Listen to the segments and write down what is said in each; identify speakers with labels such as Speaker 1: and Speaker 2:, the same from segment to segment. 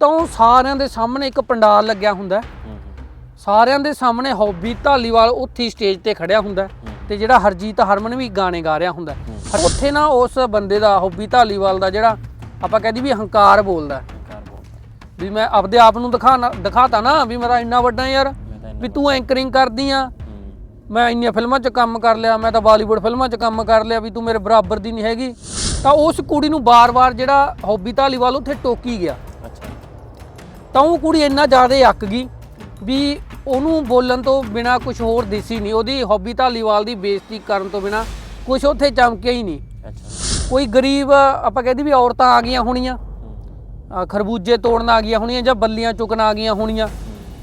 Speaker 1: ਤਾਂ ਉਹ ਸਾਰਿਆਂ ਦੇ ਸਾਹਮਣੇ ਇੱਕ ਪੰਡਾਲ ਲੱਗਿਆ ਹੁੰਦਾ ਸਾਰਿਆਂ ਦੇ ਸਾਹਮਣੇ ਹੌਬੀ ਢਾਲੀਵਾਲ ਉੱਥੇ ਸਟੇਜ ਤੇ ਖੜਿਆ ਹੁੰਦਾ ਤੇ ਜਿਹੜਾ ਹਰਜੀਤ ਹਰਮਨ ਵੀ ਗਾਣੇ ਗਾ ਰਿਹਾ ਹੁੰਦਾ। ਉੱਥੇ ਨਾ ਉਸ ਬੰਦੇ ਦਾ ਹੌਬੀ ਢਾਲੀਵਾਲ ਦਾ ਜਿਹੜਾ ਆਪਾਂ ਕਹਿੰਦੀ ਵੀ ਹੰਕਾਰ ਬੋਲਦਾ ਵੀ ਮੈਂ ਆਪਦੇ ਆਪ ਨੂੰ ਦਿਖਾਣਾ ਦਿਖਾਤਾ ਨਾ ਵੀ ਮੇਰਾ ਇੰਨਾ ਵੱਡਾ ਯਾਰ ਵੀ ਤੂੰ ਐਂਕਰਿੰਗ ਕਰਦੀ ਆ। ਮੈਂ ਇੰਨੀਆਂ ਫਿਲਮਾਂ 'ਚ ਕੰਮ ਕਰ ਲਿਆ ਮੈਂ ਤਾਂ ਬਾਲੀਵੁੱਡ ਫਿਲਮਾਂ 'ਚ ਕੰਮ ਕਰ ਲਿਆ ਵੀ ਤੂੰ ਮੇਰੇ ਬਰਾਬਰ ਦੀ ਨਹੀਂ ਹੈਗੀ। ਤਾਂ ਉਸ ਕੁੜੀ ਨੂੰ ਬਾਰ-ਬਾਰ ਜਿਹੜਾ ਹੌਬੀ ਢਾਲੀਵਾਲ ਉੱਥੇ ਟੋਕੀ ਗਿਆ। ਤਾਂ ਉਹ ਕੁੜੀ ਇੰਨਾ ਜ਼ਿਆਦਾ ਅੱਕ ਗਈ ਵੀ ਉਹਨੂੰ ਬੋਲਣ ਤੋਂ ਬਿਨਾ ਕੁਝ ਹੋਰ ਦਿਸੀ ਨਹੀਂ। ਉਹਦੀ ਹੌਬੀ ਢਾਲੀਵਾਲ ਦੀ ਬੇਇੱਜ਼ਤੀ ਕਰਨ ਤੋਂ ਬਿਨਾ ਕੁਝ ਉੱਥੇ ਚਮਕਿਆ ਹੀ ਨਹੀਂ।
Speaker 2: ਅੱਛਾ।
Speaker 1: ਕੋਈ ਗਰੀਬ ਆਪਾਂ ਕਹਿੰਦੇ ਵੀ ਔਰਤਾਂ ਆ ਗਈਆਂ ਹੋਣੀਆਂ। ਖਰਬੂਜੇ ਤੋੜਨ ਆ ਗਈਆਂ ਹੋਣੀਆਂ ਜਾਂ ਬੱਲੀਆਂ ਚੁੱਕਣ ਆ ਗਈਆਂ ਹੋਣੀਆਂ।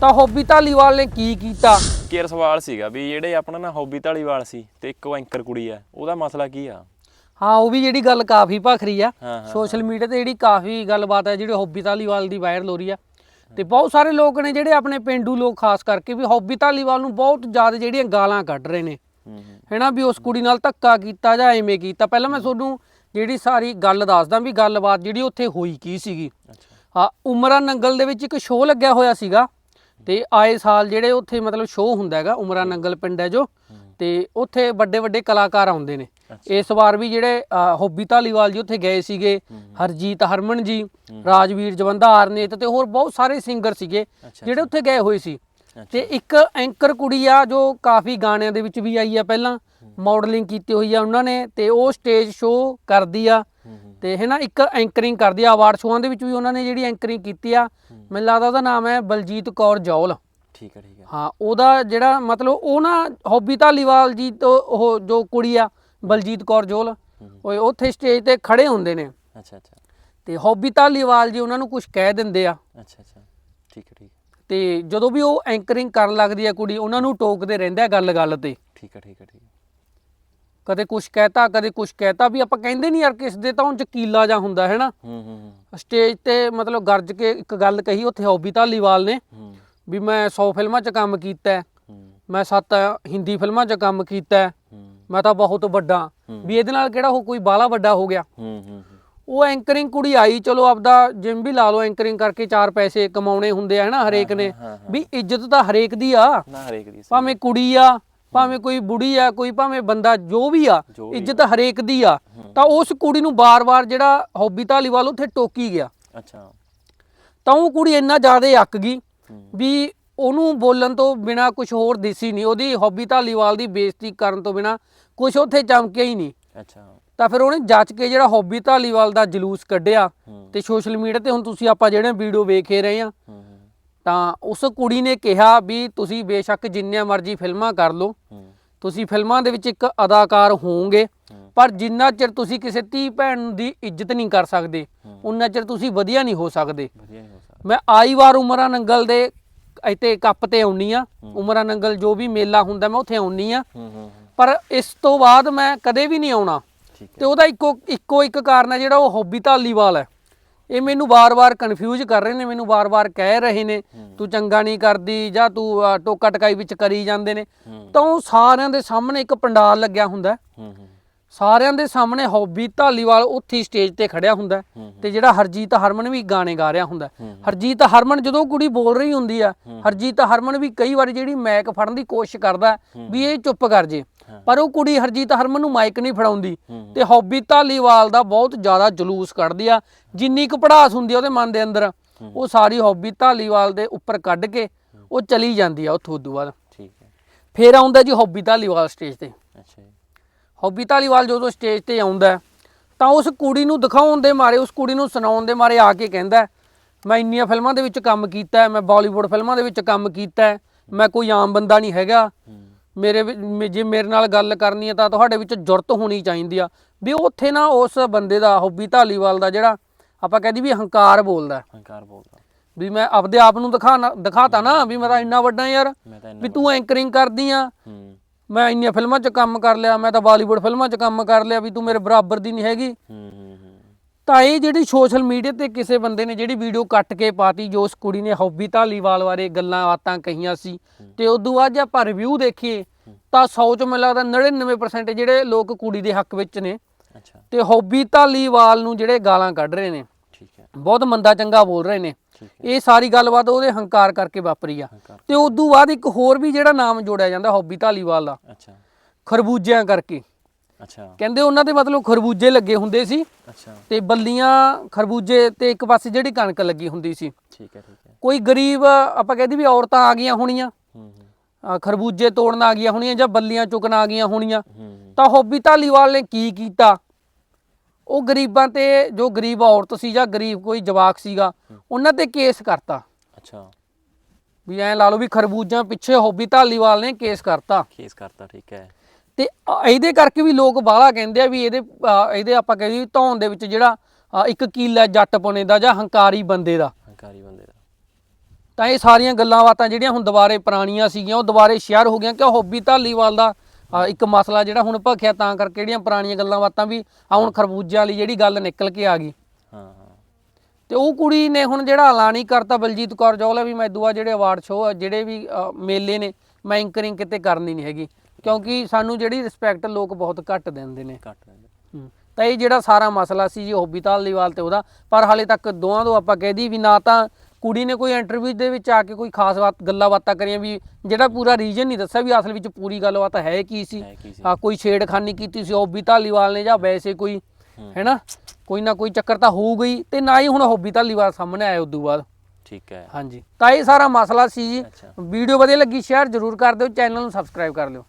Speaker 1: ਤਾਂ ਹੌਬੀ ਢਾਲੀਵਾਲ ਨੇ ਕੀ ਕੀਤਾ?
Speaker 2: ਕੇਰ ਸਵਾਲ ਸੀਗਾ ਵੀ ਜਿਹੜੇ ਆਪਣਾ ਨਾ ਹੌਬੀ ਢਾਲੀਵਾਲ ਸੀ ਤੇ ਇੱਕ ਉਹ ਐਂਕਰ ਕੁੜੀ ਆ ਉਹਦਾ ਮਸਲਾ ਕੀ ਆ?
Speaker 1: ਹਾਂ ਉਹ ਵੀ ਜਿਹੜੀ ਗੱਲ ਕਾਫੀ ਭਖਰੀ ਆ। ਸੋਸ਼ਲ ਮੀਡੀਆ ਤੇ ਜਿਹੜੀ ਕਾਫੀ ਗੱਲਬਾਤ ਹੈ ਜਿਹੜੀ ਹੌਬੀ ਢਾਲੀਵਾਲ ਦੀ ਵਾਇਰਲ ਹੋ ਰਹੀ ਆ। ਤੇ ਬਹੁਤ ਸਾਰੇ ਲੋਕ ਨੇ ਜਿਹੜੇ ਆਪਣੇ ਪਿੰਡੂ ਲੋਕ ਖਾਸ ਕਰਕੇ ਵੀ ਹੌਬੀ ਢਾਲੀਵਾਲ ਨੂੰ ਬਹੁਤ ਜ਼ਿਆਦਾ ਜਿਹੜੀਆਂ ਗਾਲਾਂ ਕੱਢ ਰਹੇ ਨੇ। ਹੈਨਾ ਵੀ ਉਸ ਕੁੜੀ ਨਾਲ ਧੱਕਾ ਕੀਤਾ ਜਾਂ ਐਵੇਂ ਕੀਤਾ। ਪਹਿਲਾਂ ਮੈਂ ਤੁਹਾਨੂੰ ਜਿਹੜੀ ਸਾਰੀ ਗੱਲ ਦੱਸਦਾ ਵੀ ਗੱਲਬਾਤ ਜਿਹੜੀ ਉੱਥੇ ਹੋਈ ਕੀ ਸੀਗੀ। ਹਾਂ ਉਮਰਾ ਨੰਗਲ ਦੇ ਵਿੱਚ ਇੱਕ ਸ਼ੋਅ ਲੱਗਿਆ ਹੋਇਆ ਸੀਗਾ ਤੇ ਆਏ ਸਾਲ ਜਿਹੜੇ ਉੱਥੇ ਮਤਲਬ ਸ਼ੋਅ ਹੁੰਦਾ ਹੈਗਾ ਉਮਰਾ ਨੰਗਲ ਪਿੰਡ ਹੈ ਜੋ ਤੇ ਉੱਥੇ ਵੱਡੇ ਵੱਡੇ ਕਲਾਕਾਰ ਆਉਂਦੇ ਨੇ। ਇਸ ਵਾਰ ਵੀ ਜਿਹੜੇ ਹੌਬੀ ਢਾਲੀਵਾਲ ਜੀ ਉੱਥੇ ਗਏ ਸੀਗੇ ਹਰਜੀਤ ਹਰਮਨ ਜੀ ਰਾਜਵੀਰ ਜਵੰਦਾ ਆਰਨੇਤ ਤੇ ਹੋਰ ਬਹੁਤ ਸਾਰੇ ਸਿੰਗਰ ਸੀਗੇ ਜਿਹੜੇ ਉੱਥੇ ਗਏ ਹੋਏ ਸੀ। ਤੇ ਇੱਕ ਐਂਕਰ ਕੁੜੀ ਆ ਜੋ ਕਾਫੀ ਗਾਣਿਆਂ ਦੇ ਵਿੱਚ ਵੀ ਆਈ ਆ ਪਹਿਲਾਂ ਮਾਡਲਿੰਗ ਕੀਤੀ ਹੋਈ ਆ ਉਹਨਾਂ ਨੇ ਤੇ ਉਹ ਸਟੇਜ ਸ਼ੋਅ ਕਰਦੀ ਆ। ਤੇ ਹੈ। ਨਾ ਇੱਕ ਐਂਕਰਿੰਗ ਕਰਦੀ ਆ। ਅਵਾਰਡ ਸ਼ੋਆਂ ਦੇ ਵਿੱਚ ਵੀ ਉਹਨਾਂ ਨੇ ਜਿਹੜੀ ਐਂਕਰਿੰਗ ਕੀਤੀ ਆ। ਮੈਨੂੰ ਲੱਗਦਾ ਉਹਦਾ ਨਾਮ ਹੈ ਬਲਜੀਤ ਕੌਰ ਜੌਲ।
Speaker 2: ਠੀਕ ਹੈ ਠੀਕ ਹੈ
Speaker 1: ਹਾਂ ਉਹਦਾ ਜਿਹੜਾ ਮਤਲਬ ਉਹ ਨਾ ਹੌਬੀ ਢਾਲੀਵਾਲ ਜੀ ਤੋਂ ਉਹ ਜੋ ਕੁੜੀ ਆ ਬਲਜੀਤ ਕੌਰ ਜੌਲ ਉਹ ਉੱਥੇ ਸਟੇਜ ਤੇ ਖੜੇ ਹੁੰਦੇ ਨੇ।
Speaker 2: ਅੱਛਾ ਅੱਛਾ।
Speaker 1: ਤੇ ਹੌਬੀ ਢਾਲੀਵਾਲ ਜੀ ਉਹਨਾਂ ਨੂੰ ਕੁਝ ਕਹਿ ਦਿੰਦੇ ਆ।
Speaker 2: ਅੱਛਾ ਅੱਛਾ। ਠੀਕ ਹੈ ਠੀਕ ਹੈ।
Speaker 1: ਤੇ ਜਦੋਂ ਵੀ ਉਹ ਐਂਕਰਿੰਗ ਕਰਨ ਲੱਗਦੀ ਆ ਕੁੜੀ ਉਹਨਾਂ ਨੂੰ ਟੋਕਦੇ ਰਹਿੰਦੇ ਗੱਲ-ਗੱਲ ਤੇ।
Speaker 2: ਠੀਕ ਹੈ ਠੀਕ ਹੈ ਠੀਕ
Speaker 1: ਕਦੇ ਕੁਝ ਕਹਿਤਾ ਕਦੇ ਕੁਝ ਕਹਿਤਾ ਵੀ ਆਪਾਂ ਕਹਿੰਦੇ ਨਹੀਂ ਯਾਰ ਕਿਸ ਦੇ ਤਾਂ ਉਂਝ ਕੀਲਾ ਜਾਂ ਹੁੰਦਾ ਹੈ ਨਾ?
Speaker 2: ਹੂੰ ਹੂੰ
Speaker 1: ਸਟੇਜ ਤੇ ਮਤਲਬ ਗਰਜ ਕੇ ਇੱਕ ਗੱਲ ਕਹੀ ਉੱਥੇ ਹੌਬੀ ਢਾਲੀਵਾਲ ਨੇ ਵੀ ਮੈਂ 100 ਫਿਲਮਾਂ 'ਚ ਕੰਮ ਕੀਤਾ ਮੈਂ 7 ਹਿੰਦੀ ਫਿਲਮਾਂ 'ਚ ਕੰਮ ਕੀਤਾ ਮੈਂ ਤਾਂ ਬਹੁਤ ਵੱਡਾ। ਵੀ ਇਹਦੇ ਨਾਲ ਕਿਹੜਾ ਉਹ ਕੋਈ ਬਾਲਾ ਵੱਡਾ ਹੋ ਗਿਆ।
Speaker 2: ਹੂੰ ਹੂੰ ਹੂੰ।
Speaker 1: ਉਹ ਐਂਕਰਿੰਗ ਕੁੜੀ ਆਈ ਚਲੋ ਆਪਦਾ ਜਿਮ ਵੀ ਲਾ ਲਓ ਐਂਕਰਿੰਗ ਕਰਕੇ ਚਾਰ ਪੈਸੇ ਕਮਾਉਣੇ ਹੁੰਦੇ ਆ ਨਾ ਹਰੇਕ ਨੇ। ਵੀ ਇੱਜ਼ਤ ਤਾਂ ਹਰੇਕ ਦੀ ਆ।
Speaker 2: ਨਾ ਹਰੇਕ ਦੀ ਸੀ।
Speaker 1: ਭਾਵੇਂ ਕੁੜੀ ਆ ਭਾਵੇਂ ਕੋਈ ਬੁੜੀ ਆ ਕੋਈ ਭਾਵੇਂ ਬੰਦਾ ਜੋ ਵੀ ਆ ਇੱਜ਼ਤ ਹਰੇਕ ਦੀ ਆ। ਤਾਂ ਉਸ ਕੁੜੀ ਨੂੰ ਬਾਰ-ਬਾਰ ਜਿਹੜਾ ਹੌਬੀ ਢਾਲੀਵਾਲ ਉੱਥੇ ਟੋਕੀ ਗਿਆ।
Speaker 2: ਅੱਛਾ।
Speaker 1: ਤਾਂ ਉਹ ਕੁੜੀ ਇੰਨਾ ਜ਼ਿਆਦਾ ਅੱਕ ਗਈ ਵੀ ਉਹਨੂੰ ਬੋਲਣ ਤੋਂ ਬਿਨਾ ਕੁਝ ਹੋਰ ਦਿਸੀ ਨਹੀਂ। ਉਹਦੀ ਹੌਬੀ ਢਾਲੀਵਾਲ ਦੀ ਬੇਇੱਜ਼ਤੀ ਕਰਨ ਤੋਂ ਬਿਨਾ ਕੁਝ ਉੱਥੇ ਚਮਕਿਆ ਹੀ ਨਹੀਂ।
Speaker 2: ਅੱਛਾ।
Speaker 1: ਤਾਂ ਫਿਰ ਉਹਨੇ ਜੱਜ ਕੇ ਜਿਹੜਾ ਹੌਬੀ ਢਾਲੀਵਾਲ ਦਾ ਜਲੂਸ ਕੱਢਿਆ ਤੇ ਸੋਸ਼ਲ ਮੀਡੀਆ ਤੇ ਹੁਣ ਤੁਸੀਂ ਆਪਾਂ ਜਿਹੜੇ ਵੀਡੀਓ ਵੇਖੇ ਰਹੇ ਆ ਤਾਂ ਉਸ ਕੁੜੀ ਨੇ ਕਿਹਾ ਵੀ ਤੁਸੀਂ ਬੇਸ਼ੱਕ ਜਿੰਨੀਆਂ ਮਰਜ਼ੀ ਫਿਲਮਾਂ ਕਰ ਲਓ। ਤੁਸੀਂ ਫਿਲਮਾਂ ਦੇ ਵਿੱਚ ਇੱਕ ਅਦਾਕਾਰ ਹੋਵੋਗੇ। ਪਰ ਜਿੰਨਾ ਚਿਰ ਤੁਸੀਂ ਕਿਸੇ ਧੀ ਭੈਣ ਦੀ ਇੱਜ਼ਤ ਨਹੀਂ ਕਰ ਸਕਦੇ ਉਨਾ ਚਿਰ ਤੁਸੀਂ ਵਧੀਆ ਨਹੀਂ ਹੋ ਸਕਦੇ। ਮੈਂ ਆਈ ਵਾਰ ਉਮਰਾ ਨੰਗਲ ਦੇ ਇੱਥੇ ਕੱਪ ਤੇ ਆਉਣੀ ਆ ਉਮਰਾ ਨੰਗਲ ਜੋ ਵੀ ਮੇਲਾ ਹੁੰਦਾ ਮੈਂ ਉੱਥੇ ਆਉਣੀ ਆ। ਪਰ ਇਸ ਤੋਂ ਬਾਅਦ ਮੈਂ ਕਦੇ ਵੀ ਨਹੀਂ ਆਉਣਾ। ਤੇ ਉਹਦਾ ਇੱਕੋ ਇੱਕੋ ਇੱਕ ਕਾਰਨ ਹੈ ਜਿਹੜਾ ਉਹ ਹੌਬੀ ਢਾਲੀਵਾਲ ਹੈ। ਇਹ ਮੈਨੂੰ ਵਾਰ-ਵਾਰ ਕਨਫਿਊਜ਼ ਕਰ ਰਹੇ ਨੇ ਮੈਨੂੰ ਵਾਰ-ਵਾਰ ਕਹਿ ਰਹੇ ਨੇ ਤੂੰ ਚੰਗਾ ਨਹੀਂ ਕਰਦੀ ਜਾਂ ਤੂੰ ਟੋਕਾ ਟਕਾਈ ਵਿੱਚ ਕਰੀ ਜਾਂਦੇ ਨੇ। ਤਾਂ ਉਹ ਸਾਰਿਆਂ ਦੇ ਸਾਹਮਣੇ ਇੱਕ ਪੰਡਾਲ ਲੱਗਿਆ ਹੁੰਦਾ। ਸਾਰਿਆਂ ਦੇ ਸਾਹਮਣੇ ਹੌਬੀ ਢਾਲੀਵਾਲ ਉੱਥੇ ਸਟੇਜ ਤੇ ਖੜਿਆ ਹੁੰਦਾ। ਤੇ ਜਿਹੜਾ ਹਰਜੀਤ ਹਰਮਨ ਵੀ ਗਾਣੇ ਗਾ ਰਿਹਾ ਹੁੰਦਾ। ਹਰਜੀਤ ਹਰਮਨ ਜਦੋਂ ਕੁੜੀ ਬੋਲ ਰਹੀ ਹੁੰਦੀ ਆ ਹਰਜੀਤ ਹਰਮਨ ਵੀ ਕਈ ਵਾਰੀ ਜਿਹੜੀ ਮਾਈਕ ਫੜਨ ਦੀ ਕੋਸ਼ਿਸ਼ ਕਰਦਾ ਵੀ ਇਹ ਚੁੱਪ ਕਰ ਜੇ। ਪਰ ਉਹ ਕੁੜੀ ਹਰਜੀਤ ਹਰਮਨ ਨੂੰ ਮਾਈਕ ਨਹੀਂ ਫੜਾਉਂਦੀ। ਤੇ ਹੌਬੀ ਢਾਲੀਵਾਲ ਦਾ ਬਹੁਤ ਜ਼ਿਆਦਾ ਜਲੂਸ ਕੱਢਦੀ ਆ। ਜਿੰਨੀ ਕੁ ਪੜਾਸ ਹੁੰਦੀ ਆ ਉਹਦੇ ਮਨ ਦੇ ਅੰਦਰ ਉਹ ਸਾਰੀ ਹੌਬੀ ਢਾਲੀਵਾਲ ਦੇ ਉੱਪਰ ਕੱਢ ਕੇ ਉਹ ਚਲੀ ਜਾਂਦੀ ਆ ਉੱਥੋਂ ਉਦੋਂ ਬਾਅਦ।
Speaker 2: ਠੀਕ ਹੈ।
Speaker 1: ਫੇਰ ਆਉਂਦਾ ਜੀ ਹੌਬੀ ਢਾਲੀਵਾਲ ਸਟੇਜ ਤੇ।
Speaker 2: ਅੱਛਾ ਜੀ।
Speaker 1: ਹੌਬੀ ਢਾਲੀਵਾਲ ਜਦੋਂ ਸਟੇਜ ਤੇ ਆਉਂਦਾ ਤਾਂ ਉਸ ਕੁੜੀ ਨੂੰ ਦਿਖਾਉਣ ਦੇ ਮਾਰੇ ਉਸ ਕੁੜੀ ਨੂੰ ਸੁਣਾਉਣ ਦੇ ਮਾਰੇ ਆ ਕੇ ਕਹਿੰਦਾ ਮੈਂ ਇੰਨੀਆਂ ਫਿਲਮਾਂ ਦੇ ਵਿੱਚ ਕੰਮ ਕੀਤਾ ਮੈਂ ਬਾਲੀਵੁੱਡ ਫਿਲਮਾਂ ਦੇ ਵਿੱਚ ਕੰਮ ਕੀਤਾ ਮੈਂ ਕੋਈ ਆਮ ਬੰਦਾ ਨਹੀਂ ਹੈਗਾ। ਮੇਰੇ ਜੇ ਮੇਰੇ ਨਾਲ ਗੱਲ ਕਰਨੀ ਹੈ ਤਾਂ ਤੁਹਾਡੇ ਵਿੱਚ ਜੁਰਤ ਹੋਣੀ ਚਾਹੀਦੀ ਆ। ਵੀ ਉੱਥੇ ਨਾ ਉਸ ਬੰਦੇ ਦਾ ਹੌਬੀ ਢਾਲੀਵਾਲ ਦਾ ਜਿਹੜਾ ਆਪਾਂ ਕਹਿੰਦੀ ਵੀ ਹੰਕਾਰ ਬੋਲਦਾ।
Speaker 2: ਹੰਕਾਰ ਬੋਲਦਾ।
Speaker 1: ਵੀ ਮੈਂ ਆਪਦੇ ਆਪ ਨੂੰ ਦਿਖਾਣਾ ਦਿਖਾਤਾ ਨਾ ਵੀ ਮੇਰਾ ਇੰਨਾ ਵੱਡਾ ਯਾਰ ਵੀ ਤੂੰ ਐਂਕਰਿੰਗ ਕਰਦੀ ਆ। ਮੈਂ ਇੰਨੀਆਂ ਫਿਲਮਾਂ 'ਚ ਕੰਮ ਕਰ ਲਿਆ ਮੈਂ ਤਾਂ ਬਾਲੀਵੁੱਡ ਫਿਲਮਾਂ 'ਚ ਕੰਮ ਕਰ ਲਿਆ ਵੀ ਤੂੰ ਮੇਰੇ ਬਰਾਬਰ ਦੀ ਨਹੀਂ ਹੈਗੀ। ਤਾਂ ਇਹ ਜਿਹੜੀ ਸੋਸ਼ਲ ਮੀਡੀਆ ਤੇ ਕਿਸੇ ਬੰਦੇ ਨੇ ਜਿਹੜੀ ਵੀਡੀਓ ਕੱਟ ਕੇ ਪਾਤੀ ਜੋ ਉਸ ਕੁੜੀ ਨੇ ਹੌਬੀ ਢਾਲੀਵਾਲ ਬਾਰੇ ਗੱਲਾਂ ਬਾਤਾਂ ਕਹੀਆਂ ਸੀ ਤੇ ਉਦੋਂ ਬਾਅਦ ਜੇ ਆਪਾਂ ਰਿਵਿਊ ਦੇਖੀਏ ਤਾਂ 100 ਚੋਂ ਮੈਨੂੰ ਲੱਗਦਾ 99% ਜਿਹੜੇ ਲੋਕ ਕੁੜੀ ਦੇ ਹੱਕ ਵਿੱਚ ਨੇ।
Speaker 2: ਅੱਛਾ।
Speaker 1: ਤੇ ਹੌਬੀ ਢਾਲੀਵਾਲ ਨੂੰ ਜਿਹੜੇ ਗਾਲਾਂ ਕੱਢ ਰਹੇ ਨੇ
Speaker 2: ਠੀਕ ਹੈ।
Speaker 1: ਬਹੁਤ ਮੰਦਾ ਚੰਗਾ ਬੋਲ ਰਹੇ ਨੇ। ਇਹ ਸਾਰੀ ਗੱਲਬਾਤ ਉਹਦੇ ਹੰਕਾਰ ਕਰਕੇ ਵਾਪਰੀ ਆ। ਤੇ ਉਦੋਂ ਬਾਅਦ ਇੱਕ ਹੋਰ ਵੀ ਜਿਹੜਾ ਨਾਮ ਜੋੜਿਆ ਜਾਂਦਾ ਹੌਬੀ ਢਾਲੀਵਾਲ ਦਾ
Speaker 2: ਅੱਛਾ।
Speaker 1: ਖਰਬੂਜਿਆਂ ਕਰਕੇ।
Speaker 2: ਅੱਛਾ।
Speaker 1: ਕਹਿੰਦੇ ਉਹਨਾਂ ਦੇ ਮਤਲਬ ਖਰਬੂਜੇ ਲੱਗੇ ਹੁੰਦੇ ਸੀ
Speaker 2: ਅੱਛਾ।
Speaker 1: ਤੇ ਬੱਲੀਆਂ ਖਰਬੂਜੇ ਤੇ ਇੱਕ ਪਾਸੇ ਜਿਹੜੀ ਕਣਕ ਲੱਗੀ ਹੁੰਦੀ ਸੀ।
Speaker 2: ਠੀਕ ਹੈ ਠੀਕ ਹੈ।
Speaker 1: ਕੋਈ ਗਰੀਬ ਆਪਾਂ ਕਹਿੰਦੇ ਵੀ ਔਰਤਾਂ ਆ ਗਈਆਂ ਹੋਣੀਆਂ। ਖਰਬੂਜੇ ਤੋੜਨ ਆ ਗਈਆਂ ਹੋਣੀਆਂ ਜਾਂ ਬੱਲੀਆਂ ਚੁਗਣ ਆ ਗਈਆਂ ਹੋਣੀਆਂ। ਤਾਂ ਹੌਬੀ ਢਾਲੀਵਾਲ ਨੇ ਕੀ ਕੀਤਾ? ਉਹ ਗਰੀਬਾਂ ਤੇ ਜੋ ਗਰੀਬ ਔਰਤ ਸੀ ਜਾਂ ਗਰੀਬ ਕੋਈ ਜਵਾਕ ਸੀਗਾ ਉਹਨਾਂ ਤੇ ਕੇਸ ਕਰਤਾ।
Speaker 2: ਅੱਛਾ।
Speaker 1: ਵੀ ਐਂ ਲਾ ਲਓ ਵੀ ਖਰਬੂਜਾਂ ਪਿੱਛੇ ਹੌਬੀ ਢਾਲੀਵਾਲ ਨੇ ਕੇਸ ਕਰਤਾ।
Speaker 2: ਕੇਸ ਕਰਤਾ ਠੀਕ ਹੈ।
Speaker 1: ਤੇ ਇਹਦੇ ਕਰਕੇ ਵੀ ਲੋਕ ਬਾਹਲਾ ਕਹਿੰਦੇ ਆ ਵੀ ਇਹਦੇ ਇਹਦੇ ਆਪਾਂ ਕਹਿੰਦੇ ਵੀ ਧੌਣ ਦੇ ਵਿੱਚ ਜਿਹੜਾ ਇੱਕ ਕੀਲਾ ਜੱਟ ਪੁਣੇ ਦਾ ਜਾਂ ਹੰਕਾਰੀ ਬੰਦੇ ਦਾ।
Speaker 2: ਹੰਕਾਰੀ ਬੰਦੇ ਦਾ।
Speaker 1: ਤਾਂ ਇਹ ਸਾਰੀਆਂ ਗੱਲਾਂ ਬਾਤਾਂ ਜਿਹੜੀਆਂ ਹੁਣ ਦੁਬਾਰੇ ਪੁਰਾਣੀਆਂ ਸੀਗੀਆਂ ਉਹ ਦੁਬਾਰੇ ਸ਼ੇਅਰ ਹੋ ਗਈਆਂ ਕਿ ਹੌਬੀ ਢਾਲੀਵਾਲ ਦਾ ਇੱਕ ਮਸਲਾ ਜਿਹੜਾ ਹੁਣ ਭਖਿਆ ਤਾਂ ਕਰਕੇ ਜਿਹੜੀਆਂ ਪੁਰਾਣੀਆਂ ਗੱਲਾਂ ਬਾਤਾਂ ਵੀ ਆ ਹੁਣ ਖਰਬੂਜਿਆਂ ਵਾਲੀ ਜਿਹੜੀ ਗੱਲ ਨਿਕਲ ਕੇ ਆ ਗਈ।
Speaker 2: ਹਾਂ ਹਾਂ।
Speaker 1: ਤੇ ਉਹ ਕੁੜੀ ਨੇ ਹੁਣ ਜਿਹੜਾ ਐਲਾਨ ਹੀ ਕਰਤਾ ਬਲਜੀਤ ਕੌਰ ਜੌਹਲ ਵੀ ਮੈਂ ਦੁਆ ਜਿਹੜੇ ਅਵਾਰਡ ਸ਼ੋਅ ਜਿਹੜੇ ਵੀ ਮੇਲੇ ਨੇ ਮੈਂ ਐਂਕਰਿੰਗ ਕਿਤੇ ਕਰਨੀ ਨਹੀਂ ਹੈਗੀ। ਕਿਉਂਕਿ ਸਾਨੂੰ ਜਿਹੜੀ ਰਿਸਪੈਕਟ ਲੋਕ ਬਹੁਤ ਘੱਟ ਦਿੰਦੇ ਨੇ।
Speaker 2: ਘੱਟ ਦਿੰਦੇ।
Speaker 1: ਤਾਂ ਇਹ ਜਿਹੜਾ ਸਾਰਾ ਮਸਲਾ ਸੀ ਜੀ ਹੌਬੀ ਢਾਲੀਵਾਲ ਤੇ ਉਹਦਾ। ਪਰ ਹਾਲੇ ਤੱਕ ਦੋਵਾਂ ਤੋਂ ਆਪਾਂ ਕਹਿਦੀ ਵੀ ਨਾ ਤਾਂ ਕੁੜੀ ਨੇ ਕੋਈ ਇੰਟਰਵਿਊ ਦੇ ਵਿੱਚ ਆ ਕੇ ਕੋਈ ਖਾਸ ਬਾਤ ਗੱਲਾਂ ਬਾਤਾਂ ਕਰੀਆਂ ਵੀ ਜਿਹੜਾ ਪੂਰਾ ਰੀਜਨ ਨਹੀਂ ਦੱਸਿਆ ਵੀ ਅਸਲ ਵਿੱਚ ਪੂਰੀ ਗੱਲਬਾਤ ਹੈ ਕੀ ਸੀ?
Speaker 2: ਹੈ ਕੀ ਸੀ?
Speaker 1: ਆ ਕੋਈ ਛੇੜਖਾਨੀ ਕੀਤੀ ਸੀ ਹੌਬੀ ਢਾਲੀਵਾਲ ਨੇ ਜਾਂ ਵੈਸੇ ਕੋਈ ਹੈਨਾ ਕੋਈ ਨਾ ਕੋਈ ਚੱਕਰ ਤਾਂ ਹੋਊ ਗਈ ਤੇ ਨਾ ਹੀ ਹੁਣ ਹੌਬੀ ਢਾਲੀਵਾਲ ਸਾਹਮਣੇ ਆਇਆ ਉਦੋਂ ਬਾਅਦ।
Speaker 2: ਠੀਕ ਹੈ।
Speaker 1: ਹਾਂਜੀ। ਤਾਂ ਇਹ ਸਾਰਾ ਮਸਲਾ ਸੀ ਜੀ।
Speaker 2: ਅੱਛਾ।
Speaker 1: ਵੀਡੀਓ ਵਧੀਆ ਲੱਗੀ ਸ਼ੇਅਰ ਜ਼ਰੂਰ ਕਰ ਦਿਓ ਚੈਨਲ ਨੂੰ ਸਬਸਕ੍ਰਾਈਬ ਕਰ ਲਿਓ।